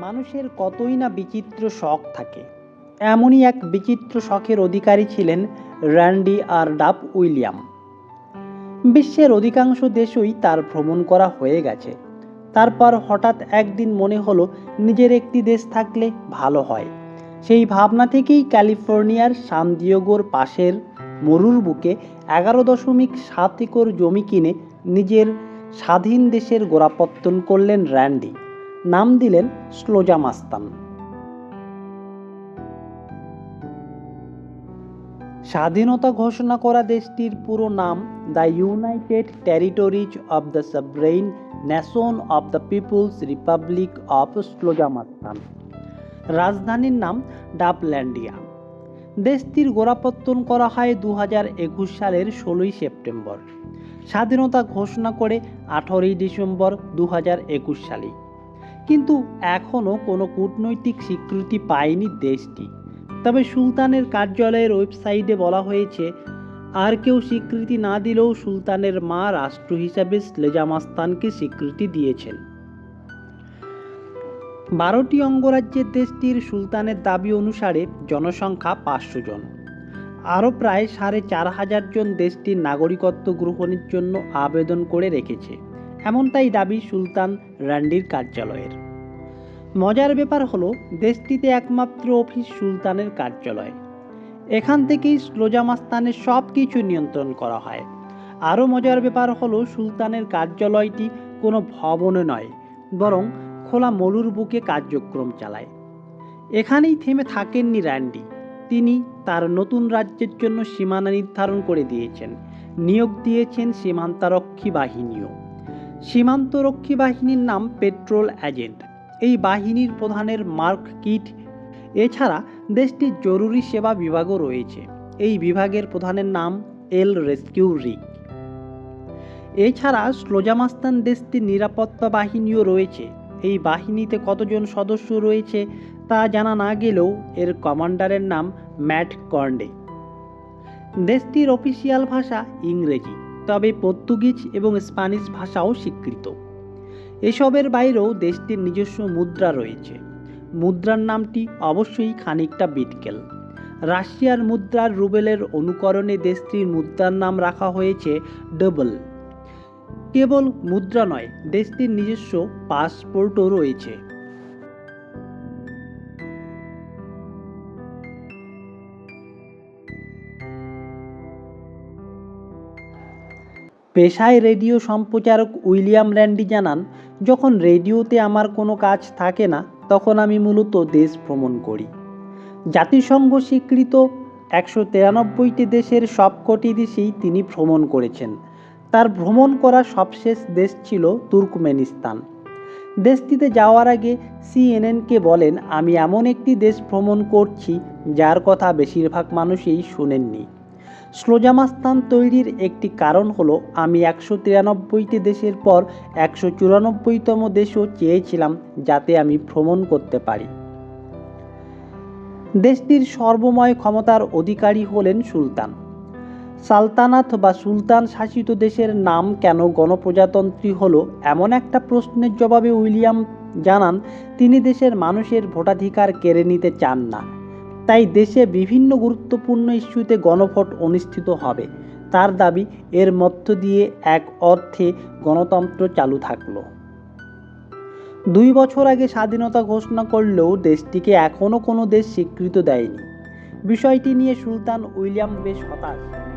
মানুষের কতই না বিচিত্র শখ থাকে। এমনই এক বিচিত্র শখের অধিকারী ছিলেন র্যান্ডি আর ডাব উইলিয়াম। বিশ্বের অধিকাংশ দেশই তার ভ্রমণ করা হয়ে গেছে। তারপর হঠাৎ একদিন মনে হলো নিজের একটি দেশ থাকলে ভালো হয়। সেই ভাবনা থেকেই ক্যালিফোর্নিয়ার সানদিয়েগোর পাশের মরুর বুকে এগারো দশমিক সাত একর জমি কিনে নিজের স্বাধীন দেশের গোড়াপত্তন করলেন র্যান্ডি। নাম দিলেন স্লোজা মাস্তান। স্বাধীনতা ঘোষণা করা দেশটির পুরো নাম the United Territories of the sovereign nation of the people's republic of Slozhamastan রাজধানীর নাম ডাবল্যান্ডিয়া। দেশটির গোড়াপত্তন করা হয় দু হাজার একুশ সালের ষোলোই সেপ্টেম্বর। স্বাধীনতা ঘোষণা করে আঠারোই ডিসেম্বর দু হাজার একুশ সালে কিন্তু এখনও কোনো কূটনৈতিক স্বীকৃতি পায়নি দেশটি। তবে সুলতানের কার্যালয়ের ওয়েবসাইটে বলা হয়েছে, আর কেউ স্বীকৃতি না দিলেও সুলতানের মা রাষ্ট্র হিসাবে স্লেজামাস্তানকে স্বীকৃতি দিয়েছেন। বারোটি অঙ্গরাজ্যের দেশটির সুলতানের দাবি অনুসারে জনসংখ্যা পাঁচশো জন। আরও প্রায় সাড়ে চার হাজার জন দেশটির নাগরিকত্ব গ্রহণের জন্য আবেদন করে রেখেছে। এমনটাই দাবি সুলতান র্যান্ডির কার্যালয়ের। মজার ব্যাপার হলো, দেশটিতে একমাত্র অফিস সুলতানের কার্যালয়। এখান থেকেই স্লোজামাস্তানের সব কিছু নিয়ন্ত্রণ করা হয়। আরও মজার ব্যাপার হলো, সুলতানের কার্যালয়টি কোনো ভবনে নয়, বরং খোলা মরুর বুকে কার্যক্রম চালায়। এখানেই থেমে থাকেননি র্যান্ডি। তিনি তার নতুন রাজ্যের জন্য সীমানা নির্ধারণ করে দিয়েছেন। নিয়োগ দিয়েছেন সীমান্তারক্ষী বাহিনীও। সীমান্তরক্ষী বাহিনীর নাম পেট্রোল এজেন্ট। এই বাহিনীর প্রধানের মার্ক কিট। এছাড়া দেশটির জরুরি সেবা বিভাগও রয়েছে। এই বিভাগের প্রধানের নাম এল রেস্কিউ রিক। এছাড়া স্লোজামাস্তান দেশটির নিরাপত্তা বাহিনীও রয়েছে। এই বাহিনীতে কতজন সদস্য রয়েছে তা জানা না গেলেও এর কমান্ডারের নাম ম্যাট কর্ন্ডে। দেশটির অফিসিয়াল ভাষা ইংরেজি, তবে পর্তুগিজ এবং স্প্যানিশ ভাষাও স্বীকৃত। এসবের বাইরেও দেশটির নিজস্ব মুদ্রা রয়েছে। মুদ্রার নামটি অবশ্যই খানিকটা বিটকেল। রাশিয়ার মুদ্রার রুবেলের অনুকরণে দেশটির মুদ্রার নাম রাখা হয়েছে ডবল। কেবল মুদ্রা নয়, দেশটির নিজস্ব পাসপোর্টও রয়েছে। পেশায় রেডিও সম্প্রচারক উইলিয়াম র্যান্ডি জানান, যখন রেডিওতে আমার কোনো কাজ থাকে না, তখন আমি মূলত দেশ ভ্রমণ করি। জাতিসংঘ স্বীকৃত একশো তিরানব্বইটি দেশের সবকটি দেশেই তিনি ভ্রমণ করেছেন। তার ভ্রমণ করা সবশেষ দেশ ছিল তুর্কমেনিস্তান। দেশটিতে যাওয়ার আগে সিএনএনকে বলেন, আমি এমন একটি দেশ ভ্রমণ করছি, যার কথা বেশিরভাগ মানুষই শুনেননি। স্লোজামাস্তান তৈরির একটি কারণ হলো, আমি একশো তিরানব্বইটি দেশের পর একশো চুরানব্বইতম দেশও চেয়েছিলাম যাতে আমি ভ্রমণ করতে পারি। দেশটির সর্বময় ক্ষমতার অধিকারী হলেন সুলতান। সালতানাত বা সুলতান শাসিত দেশের নাম কেন গণপ্রজাতন্ত্রী হলো, এমন একটা প্রশ্নের জবাবে উইলিয়াম জানান, তিনি দেশের মানুষের ভোটাধিকার কেড়ে নিতে চান না। তাই দেশে বিভিন্ন গুরুত্বপূর্ণ ইস্যুতে গণভোট অনুষ্ঠিত হবে। তার দাবি, এর মধ্য দিয়ে এক অর্থে গণতন্ত্র চালু থাকল। দুই বছর আগে স্বাধীনতা ঘোষণা করলেও দেশটিকে এখনও কোনো দেশ স্বীকৃত দেয়নি। বিষয়টি নিয়ে সুলতান উইলিয়াম বেশ হতাশ।